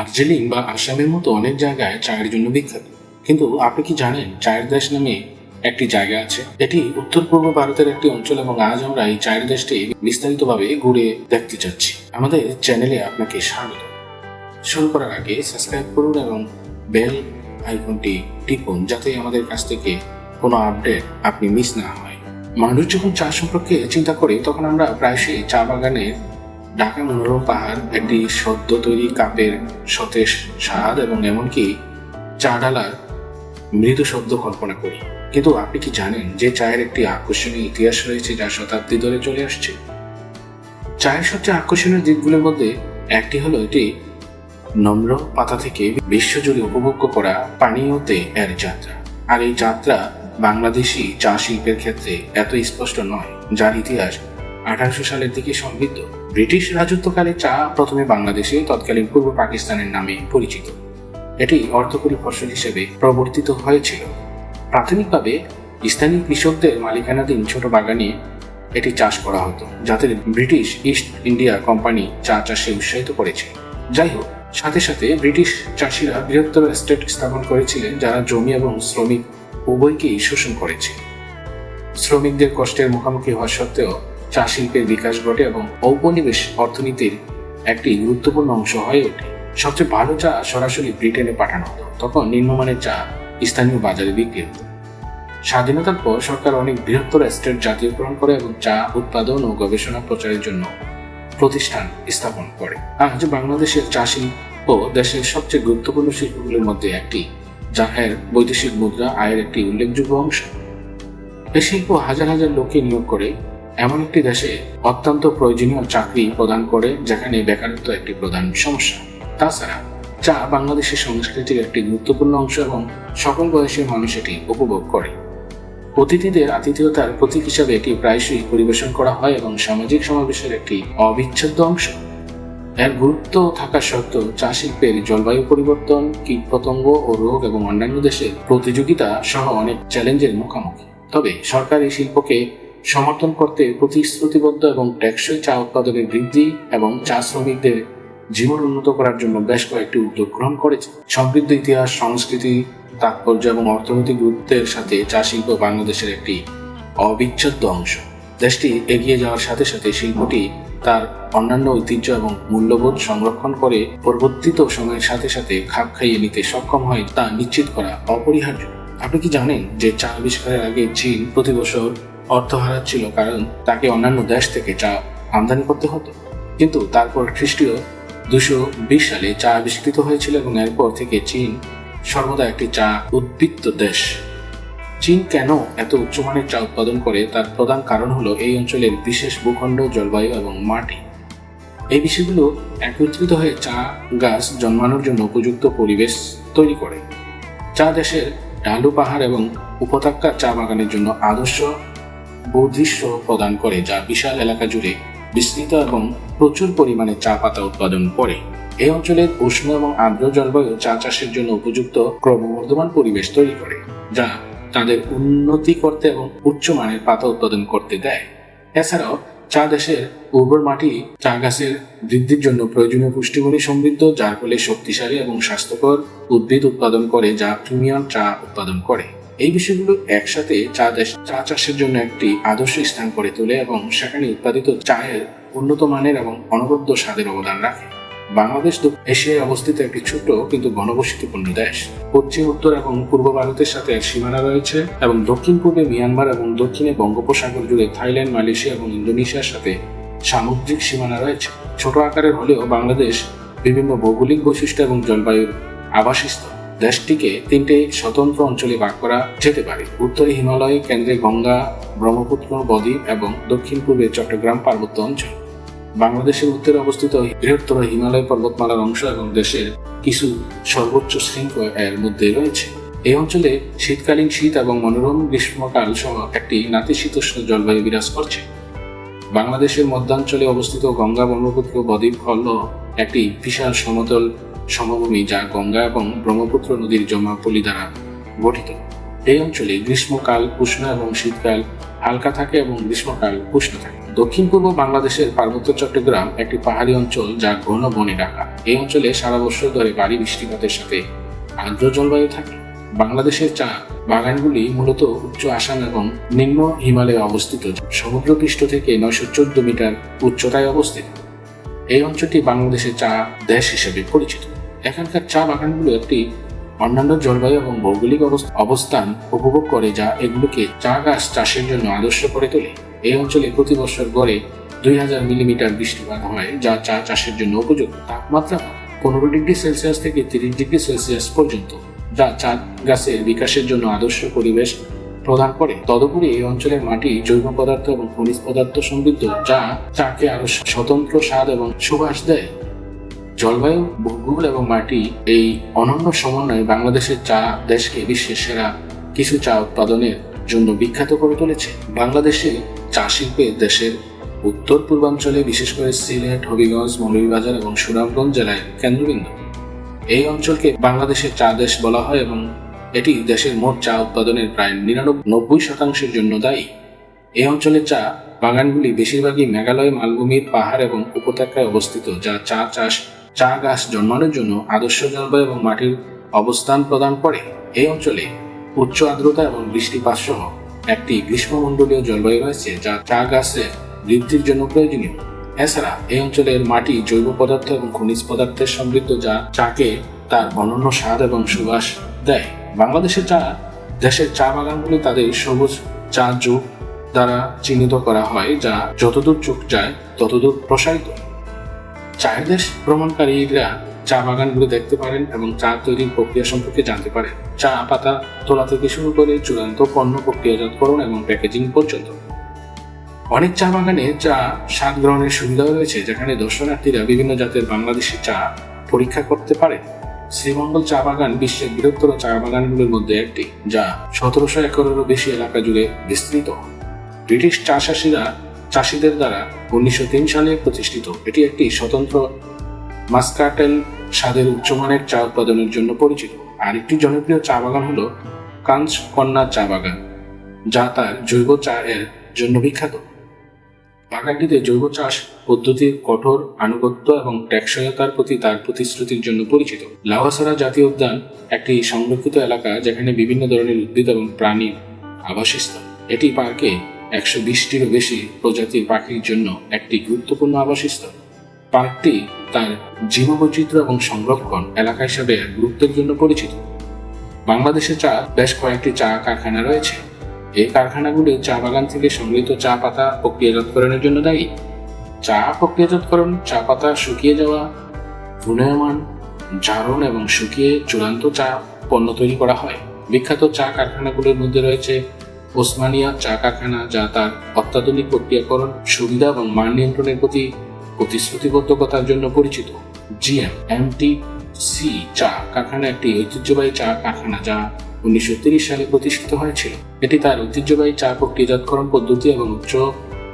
দার্জিলিং বা আসামের মতো অনেক জায়গায় চায়ের জন্য বিখ্যাত। কিন্তু আপনি কি জানেন চায়ের দেশ নামে একটি জায়গা আছে? এটি উত্তর পূর্ব ভারতের একটি অঞ্চল এবং আজ আমরা এই চায়ের দেশটি বিস্তারিতভাবে ঘুরে দেখতে চাচ্ছি আমাদের চ্যানেলে আপনাকে স্বাগত। শুরু করার আগে সাবস্ক্রাইব করুন এবং বেল আইকনটি টিপুন যাতে আমাদের কাছ থেকে কোনো আপডেট আপনি মিস না হয়। মানুষ যখন চা সম্পর্কে চিন্তা করে, তখন আমরা প্রায়শই চা বাগানের ঢাকা মনোরম পাহাড়, একটি সদ্য তৈরি কাপের সতেজ স্বাদ এবং এমনকি চা ডালার মৃদু শব্দ কল্পনা করি। কিন্তু আপনি কি জানেন যে চায়ের একটি আকর্ষণীয় ইতিহাস রয়েছে যা শতাব্দী ধরে চলে আসছে? চায়ের সবচেয়ে আকর্ষণীয় দিকগুলোর মধ্যে একটি হলো এটি নম্র পাতা থেকে বিশ্বজুড়ে উপভোগ্য করা পানীয়তে এর যাত্রা। আর এই যাত্রা বাংলাদেশি চা শিল্পের ক্ষেত্রে এত স্পষ্ট নয়, যার ইতিহাস আঠারোশো সালের দিকে সমৃদ্ধ। ব্রিটিশ রাজত্বকালে চা প্রথমে বাংলাদেশে, তৎকালীন পূর্ব পাকিস্তানের নামে পরিচিত। এটি অর্থকরী ফসল হিসেবে প্রবর্তিত হয়েছিল। প্রাথমিকভাবে স্থানীয় কৃষকদের মালিকানাধীন ছোট বাগানে এটি চাষ করা হতো, যাতে ব্রিটিশ ইস্ট ইন্ডিয়া কোম্পানি চা চাষে উৎসাহিত করেছে। যাই হোক, সাথে সাথে ব্রিটিশ চাষিরা বৃহত্তর স্টেট স্থাপন করেছিলেন, যারা জমি এবং শ্রমিক উভয়কেই শোষণ করেছে। শ্রমিকদের কষ্টের মুখোমুখি হওয়া সত্ত্বেও চা শিল্পের বিকাশ ঘটে এবং ঔপনিবেশ অর্থনীতির একটি গুরুত্বপূর্ণ অংশ হয়ে ওঠে। সবচেয়ে ভালো চা সরাসরি ব্রিটেনে পাঠানো হতো। তখন নিম্নমানের চা স্থানীয় বাজারে বিক্রি হতো। স্বাধীনতার পর সরকার অনেক বৃহত্তর এস্টেট জাতীয়করণ করে এবং চা উৎপাদন ও গবেষণা প্রচারের জন্য প্রতিষ্ঠান স্থাপন করে। আজ বাংলাদেশের চা শিল্প দেশের সবচেয়ে গুরুত্বপূর্ণ শিল্পগুলির মধ্যে একটি। যা এর বৈদেশিক মুদ্রা আয়ের একটি উল্লেখযোগ্য অংশ। এই শিল্প হাজার হাজার লোককে নিয়োগ করে এমন একটি দেশে অত্যন্ত প্রয়োজনীয় চাকরি প্রদান করে যেখানে বেকারত্ব একটি প্রধান সমস্যা। তাছাড়া চা বাংলাদেশের সংস্কৃতির একটি গুরুত্বপূর্ণ অংশ এবং সকল বয়সের মানুষ এটি উপভোগ করে। অতিথিদের আতিথেয়তার প্রতীক হিসাবে এটি প্রায়শই পরিবেশন করা হয় এবং সামাজিক সমাবেশের একটি অবিচ্ছেদ্য অংশ। এর গুরুত্ব থাকা সত্ত্বেও চা শিল্পের জলবায়ু পরিবর্তন, কীটপতঙ্গ ও রোগ এবং অন্যান্য দেশের প্রতিযোগিতা সহ অনেক চ্যালেঞ্জের মুখোমুখি। তবে সরকার এই শিল্পকে সমর্থন করতে প্রতিশ্রুতিবদ্ধ এবং টেকসই চা উৎপাদনের বৃদ্ধি এবং চা শ্রমিকদের জীবন উন্নত করার জন্য বেশ কয়েকটি উদ্যোগ গ্রহণ করেছে। সমৃদ্ধ ইতিহাস, সংস্কৃতি, তাৎপর্য এবং অর্থনৈতিক গুরুত্বের সাথে চা শিল্প বাংলাদেশের একটি অবিচ্ছেদ্য অংশ। দেশটি এগিয়ে যাওয়ার সাথে সাথে শিল্পটি তার অন্যান্য ঐতিহ্য এবং মূল্যবোধ সংরক্ষণ করে পরবর্তীত সময়ের সাথে সাথে খাপ খাইয়ে নিতে সক্ষম হয় তা নিশ্চিত করা অপরিহার্য। আপনি কি জানেন যে চা আবিষ্কারের আগে চীন প্রতি বছর অর্থ হারাচ্ছিল কারণ তাকে অন্যান্য দেশ থেকে চা আমদানি করতে হতো। কিন্তু তারপর খ্রিস্টীয় দুশো বিশ সালে চা আবিষ্কৃত হয়েছিল এবং এরপর থেকে চীন সর্বদা একটি চা উদ্বৃত্ত দেশ। চীন কেন এত উচ্চমানের চা উৎপাদন করে তার প্রধান কারণ হলো এই অঞ্চলের বিশেষ ভূখণ্ড, জলবায়ু এবং মাটি। এই বিষয়গুলো একত্রিত হয়ে চা গাছ জন্মানোর জন্য উপযুক্ত পরিবেশ তৈরি করে। চা দেশের ঢালু পাহাড় এবং উপত্যকা চা বাগানের জন্য আদর্শ বৈদৃশ্য প্রদান করে, যা বিশাল এলাকা জুড়ে বিস্তৃত এবং প্রচুর পরিমাণে চা পাতা উৎপাদন করে। এই অঞ্চলের উষ্ণ এবং আর্দ্র জলবায়ু চা চাষের জন্য উপযুক্ত ক্রমবর্ধমান পরিবেশ তৈরি করে, যা তাদের উন্নতি করতে এবং উচ্চমানের পাতা উৎপাদন করতে দেয়। এছাড়াও, চা দেশের উর্বর মাটি চা গাছের বৃদ্ধির জন্য প্রয়োজনীয় পুষ্টিগুণে সমৃদ্ধ, যার ফলে শক্তিশালী এবং স্বাস্থ্যকর উদ্ভিদ উৎপাদন করে, যা প্রিমিয়াম চা উৎপাদন করে। এই বিষয়গুলো একসাথে চা চা চাষের জন্য একটি আদর্শ স্থান করে তোলে এবং সেখানে উৎপাদিত চায়ের উন্নত মানের এবং অনবদ্য স্বাদের অবদান রাখে। বাংলাদেশ এশিয়ায় অবস্থিত একটি ছোট কিন্তু ঘনবসতিপূর্ণ দেশ। পশ্চিম, উত্তর এবং পূর্ব ভারতের সাথে এর সীমানা রয়েছে এবং দক্ষিণ পূর্বে মিয়ানমার এবং দক্ষিণে বঙ্গোপসাগর জুড়ে থাইল্যান্ড, মালয়েশিয়া এবং ইন্দোনেশিয়ার সাথে সামুদ্রিক সীমানা রয়েছে। ছোট আকারের হলেও বাংলাদেশ বিভিন্ন ভৌগোলিক বৈশিষ্ট্য এবং জলবায়ুর আবাসস্থল। দেশটিকে তিনটে স্বতন্ত্র অঞ্চলে ভাগ করা যেতে পারে। উত্তরে হিমালয়, কেন্দ্রে গঙ্গা, ব্রহ্মপুত্র, বদ্বীপ এবং দক্ষিণ পূর্বে চট্টগ্রাম পার্বত্য অঞ্চল। বাংলাদেশের উত্তরে অবস্থিত বৃহত্তর হিমালয় পর্বতমালার অংশ এবং দেশের কিছু সর্বোচ্চ শৃঙ্গ এর মধ্যে রয়েছে। এই অঞ্চলে শীতকালীন শীত এবং মনোরম গ্রীষ্মকাল সহ একটি নাতিশীতোষ্ণ জলবায়ু বিরাজ করছে। বাংলাদেশের মধ্যাঞ্চলে অবস্থিত গঙ্গা ব্রহ্মপুত্র বদ্বীপ হল একটি বিশাল সমতল সমভূমি যা গঙ্গা এবং ব্রহ্মপুত্র নদীর জমাপলি দ্বারা গঠিত। এই অঞ্চলে গ্রীষ্মকাল উষ্ণ এবং শীতকাল হালকা থাকে এবং গ্রীষ্মকাল উষ্ণ থাকে। দক্ষিণ পূর্ব বাংলাদেশের পার্বত্য চট্টগ্রাম একটি পাহাড়ি অঞ্চল যা ঘন বনে ঢাকা। এই অঞ্চলে সারা বছর ধরে ভারী বৃষ্টিপাতের সাথে আর্দ্র জলবায়ু থাকে। বাংলাদেশের চা বাগানগুলি মূলত উচ্চ আসাম এবং নিম্ন হিমালয়ে অবস্থিত। সমুদ্রপৃষ্ঠ থেকে নয়শো চোদ্দ মিটার উচ্চতায় অবস্থিত। এই অঞ্চলটি বাংলাদেশের চা দেশ হিসেবে পরিচিত। এখানকার চা বাগানগুলো একটি অন্যান্য জলবায়ু এবং ভৌগোলিক অবস- অবস্থান উপভোগ করে যা এগুলোকে চা গাছ চাষের জন্য আদর্শ করে তোলে। এই অঞ্চলে প্রতি বছর গড়ে দুই হাজার মিলিমিটার বৃষ্টিপাত হয়, যা চা চাষের জন্য উপযুক্ত তাপমাত্রা পনেরো ডিগ্রি সেলসিয়াস থেকে তিরিশ ডিগ্রি সেলসিয়াস পর্যন্ত। যা চা গাছের বিকাশের জন্য আদর্শ পরিবেশ প্রদান করে। তদুপরি এই অঞ্চলের মাটি জৈব পদার্থ এবং খনিজ পদার্থ সমৃদ্ধ, যা চাকে আরও স্বতন্ত্র স্বাদ এবং সুবাস দেয়। জলবায়ু, ভূগোল এবং মাটি এই অনন্য সমন্বয়ে বাংলাদেশের চা দেশকে বিশ্বের সেরা কিছু চা উৎপাদনের জন্য বিখ্যাত করে তুলেছে। বাংলাদেশে চা শিল্পে দেশের উত্তর পূর্বাঞ্চলে বিশেষ করে সিলেট, হবিগঞ্জ, মৌলভীবাজার এবং সুনামগঞ্জ জেলায় কেন্দ্রবিন্দু। এই অঞ্চলকে বাংলাদেশের চা দেশ বলা হয় এবং এটি দেশের মোট চা উৎপাদনের প্রায় নিরানব্বই শতাংশের জন্য দায়ী। এই অঞ্চলের চা বাগানগুলি বেশিরভাগই মেঘালয় মালভূমির পাহাড় এবং উপত্যকায় অবস্থিত, যা চা চাষ, চা গাছ জন্মানোর জন্য আদর্শ জলবায়ু এবং মাটির অবস্থান প্রদান করে। এই অঞ্চলে উচ্চ আর্দ্রতা এবং বৃষ্টিপাত সহ একটি গ্রীষ্মমণ্ডলীয় জলবায়ু রয়েছে, যা চা গাছের বৃদ্ধির জন্য প্রয়োজনীয়। এছাড়া এই অঞ্চলের মাটি জৈব পদার্থ এবং খনিজ পদার্থের সমৃদ্ধ, যা চাকে তার অনন্য স্বাদ এবং সুবাস দেয়। বাংলাদেশের চা, দেশের চা বাগানগুলি তাদের সবুজ চা যুগ দ্বারা চিহ্নিত করা হয়, যা যতদূর চোখ যায় ততদূর প্রসারিত। চায়ের দেশ ভ্রমণকারীরা চা বাগানগুলো দেখতে পারেন এবং চা তৈরির প্রক্রিয়া সম্পর্কে জানতে পারেন। চা পাতা তোলা থেকে শুরু করে চূড়ান্ত পণ্য প্রক্রিয়াজাতকরণ এবং প্যাকেজিং পর্যন্ত। অনেক চা বাগানে চা স্বাদ গ্রহণের সুবিধাও রয়েছে, যেখানে দর্শনার্থীরা বিভিন্ন জাতের বাংলাদেশি চা পরীক্ষা করতে পারে। শ্রীমঙ্গল চা বাগান বিশ্বের বৃহত্তর চা বাগানগুলোর মধ্যে একটি, যা সতেরোশো একরেরও বেশি এলাকা জুড়ে বিস্তৃত। ব্রিটিশ চা চাষিরা, চাষিদের দ্বারা উনিশশো তিন সালে প্রতিষ্ঠিত। এটি একটি স্বতন্ত্র মাস্কাটেল স্বাদের উচ্চমানের চা উৎপাদনের জন্য পরিচিত। আর একটি জনপ্রিয় চা বাগান হল কাঞ্চ কন্যা চা বাগান, যা তার জৈব চা এর জন্য বিখ্যাত। বাগানটিতে জৈব চাষ পদ্ধতির কঠোর, আনুগত্য এবং টেকসইতার প্রতি তার প্রতিশ্রুতির জন্য পরিচিত। লাভাসারা জাতীয় উদ্যান একটি সংরক্ষিত এলাকা যেখানে বিভিন্ন ধরনের উদ্ভিদ এবং প্রাণীর আবাসস্থল। এটি পার্কে একশো বিশটিরও বেশি প্রজাতির পাখির জন্য একটি গুরুত্বপূর্ণ আবাসস্থল। পার্কটি তার জীববৈচিত্র্য এবং সংরক্ষণ এলাকা হিসাবে গুরুত্বের জন্য পরিচিত। বাংলাদেশে চা বেশ কয়েকটি চা কারখানা রয়েছে। এই কারখানাগুলি চা বাগান থেকে সংগৃহীত চা পাতা প্রক্রিয়াজাতকরণের জন্য দায়ী। চা প্রক্রিয়াজাতকরণ চা পাতা শুকিয়ে যাওয়া, ঘূর্ণায়মান, জারণ এবং শুকিয়ে চূড়ান্ত চা পণ্য তৈরি করা হয়। বিখ্যাত চা কারখানাগুলির মধ্যে রয়েছে ওসমানিয়া চা কারখানা, যা তার অত্যাধুনিক প্রক্রিয়াকরণ, সুবিধা এবং মান নিয়ন্ত্রণের প্রতি প্রতিশ্রুতিবদ্ধকতার জন্য পরিচিত। জিএম এমটি সি চা কারখানা একটি ঐতিহ্যবাহী চা কারখানা যা উনিশশো তিরিশ সালে প্রতিষ্ঠিত হয়েছিল। এটি তার ঐতিহ্যবাহী চা প্রক্রিয়াজাতকরণ পদ্ধতি এবং উচ্চ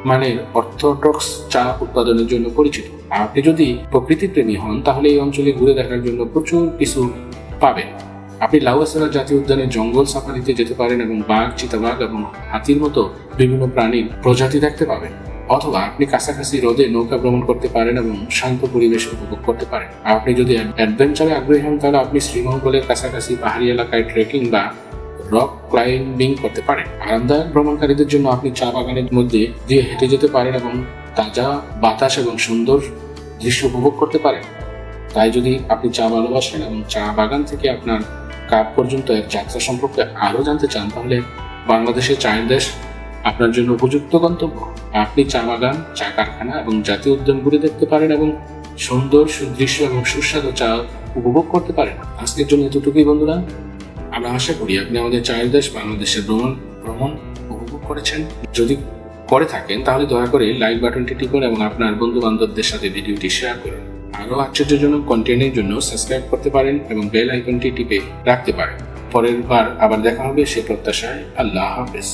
মানের অর্থোডক্স চা উৎপাদনের জন্য পরিচিত। আপনি যদি প্রকৃতি প্রেমী হন, তাহলে এই অঞ্চলে ঘুরে দেখার জন্য প্রচুর কিছু পাবেন। আপনি লাউয়াসারা জাতীয় উদ্যানে জঙ্গল সাফারিতে যেতে পারেন এবং বাঘ, চিতাবাঘ এবং হাতির মতো বিভিন্ন প্রাণীর প্রজাতি দেখতে পাবেন। অথবা আপনি কাছাকাছি রোদে নৌকা ভ্রমণ করতে পারেন এবং শান্ত পরিবেশ উপভোগ করতে পারেন। আপনি যদি অ্যাডভেঞ্চারে আগ্রহী হন, তাহলে আপনি শ্রীমঙ্গলের কাছাকাছি পাহাড়ি এলাকায় ট্রেকিং বা রক ক্লাইম্বিং করতে পারেন। আরামদায়ক ভ্রমণকারীদের জন্য আপনি চা বাগানের মধ্যে দিয়ে হেঁটে যেতে পারেন এবং তাজা বাতাস এবং সুন্দর দৃশ্য উপভোগ করতে পারেন। তাই যদি আপনি চা ভালোবাসেন এবং চা বাগান থেকে আপনার কাপ পর্যন্ত এক যাত্রা সম্পর্কে আরও জানতে চান, তাহলে বাংলাদেশের চায়ের দেশ আপনার জন্য উপযুক্ত গন্তব্য। আপনি চা বাগান, চা কারখানা এবং জাতীয় উদ্যান ঘুরে দেখতে পারেন এবং সুন্দর, সুদৃশ্য এবং সুস্বাদু চা উপভোগ করতে পারেন। আজকের জন্য এতটুকুই বন্ধুরা। আমরা আশা করি আপনি আমাদের চায়ের দেশ বাংলাদেশের ভ্রমণ ভ্রমণ উপভোগ করেছেন। যদি করে থাকেন, তাহলে দয়া করে লাইক বাটনটি টিপুন এবং আপনার বন্ধু বান্ধবদের সাথে ভিডিওটি শেয়ার করুন। আরও আশ্চর্যজনক কন্টেন্টের জন্য সাবস্ক্রাইব করতে পারেন এবং বেল আইকনটি টিপে রাখতে পারেন। পরের বার আবার দেখা হবে সে প্রত্যাশায়। আল্লাহ হাফেজ।